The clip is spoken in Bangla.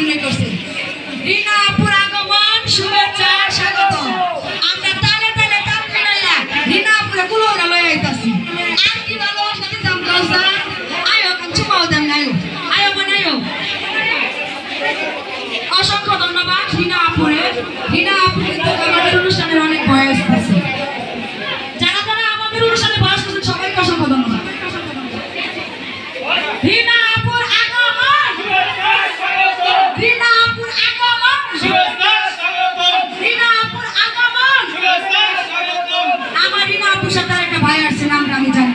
অভিনয় করছে। রিনা আপুর আগমন শুভেচ্ছা, স্বাগত। আমরা তালে তালে তাল মিলাইয়া রিনা আপুরে কুলোরা লই আইতাছি। আর কি ভালো সাথে দাম দসা আয়ো কান চুমাও দেন আয়ো আয়ো মানে আয়ো অসংখ্য ধন্যবাদ রিনা আপুরে রিনা পুষা একটা ভাই আসছে নামটা আমি জানি